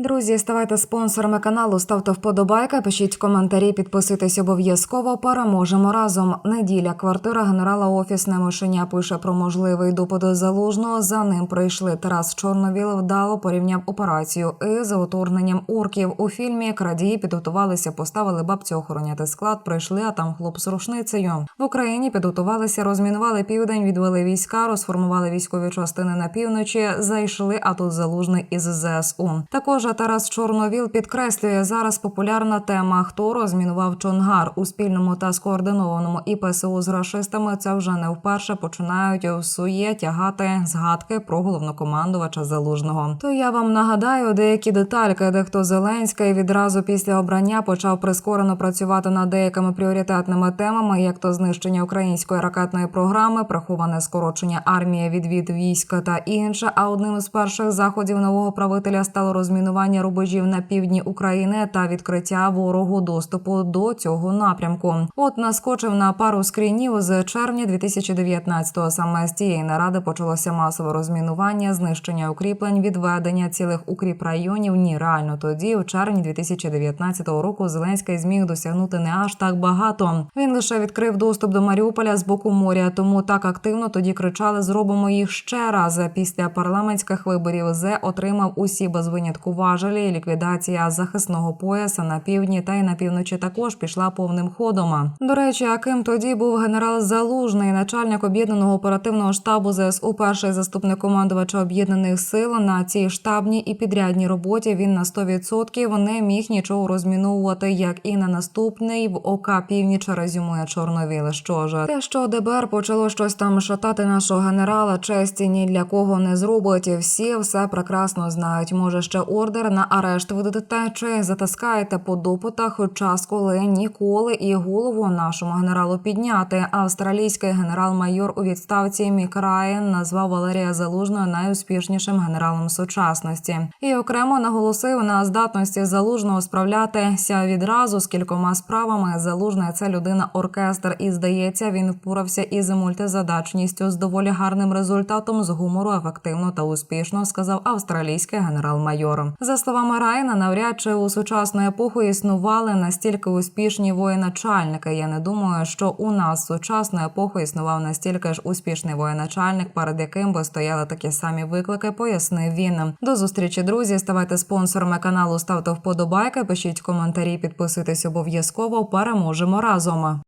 Друзі, ставайте спонсорами каналу, ставте вподобайки, пишіть коментарі, підписуйтесь обов'язково. Переможемо разом. Неділя. Квартира генерала офісне мишеня пише про можливий допит залужного. За ним прийшли Тарас Чорновіл. Вдало порівняв операцію із уторгненням орків. У фільмі крадії підготувалися, поставили бабцю охороняти склад. Прийшли, а там хлоп з рушницею. В Україні підготувалися, розмінували південь, відвели війська, розформували військові частини на півночі. Зайшли, а тут залужний із ЗСУ. Також Тарас Чорновіл підкреслює зараз популярна тема: хто розмінував Чонгар у спільному та скоординованому ІПСУ з рашистами. Це вже не вперше починають сує тягати згадки про головнокомандувача залужного. То я вам нагадаю деякі детальки, де хто Зеленський відразу після обрання почав прискорено працювати над деякими пріоритетними темами, як то знищення української ракетної програми, приховане скорочення армії, відвід війська та інше. А одним із перших заходів нового правителя стало розмінування рубежів на півдні України та відкриття ворогу доступу до цього напрямку. От наскочив на пару скрінів з червня 2019-го. Саме з тієї наради почалося масове розмінування, знищення укріплень, відведення цілих укріп районів. Ні, реально тоді, у червні 2019 року, Зеленський зміг досягнути не аж так багато. Він лише відкрив доступ до Маріуполя з боку моря. Тому так активно тоді кричали: зробимо їх ще раз. Після парламентських виборів З отримав усі без винятку важелі. Ліквідація захисного пояса на півдні та й на півночі також пішла повним ходом. До речі, а ким тоді був генерал Залужний, начальник об'єднаного оперативного штабу ЗСУ, перший заступник командувача об'єднаних сил на цій штабній і підрядній роботі. Він на 100% не міг нічого розміновувати, як і на наступний в ОК Північ резюмує Чорновіл. Що ж, те, що ДБР почало щось там шатати нашого генерала, честі ні для кого не зробить. Всі все прекрасно знають. Може ще ордер на арешт видадете чи затаскаєте по допитах час, коли ніколи і голову нашому генералу підняти. Австралійський генерал-майор у відставці Мік Райан назвав Валерія Залужного найуспішнішим генералом сучасності і окремо наголосив на здатності залужного справлятися відразу з кількома справами. Залужний – це людина оркестр, і здається, він впорався із мультизадачністю з доволі гарним результатом з гумору ефективно та успішно, сказав австралійський генерал-майор. За словами Райана, навряд чи у сучасну епоху існували настільки успішні воєначальники. Я не думаю, що у нас сучасну епоху існував настільки ж успішний воєначальник, перед яким би стояли такі самі виклики. Пояснив він. До зустрічі, друзі. Ставайте спонсорами каналу, ставте вподобайки, пишіть коментарі, підписуйтесь обов'язково. Переможемо разом.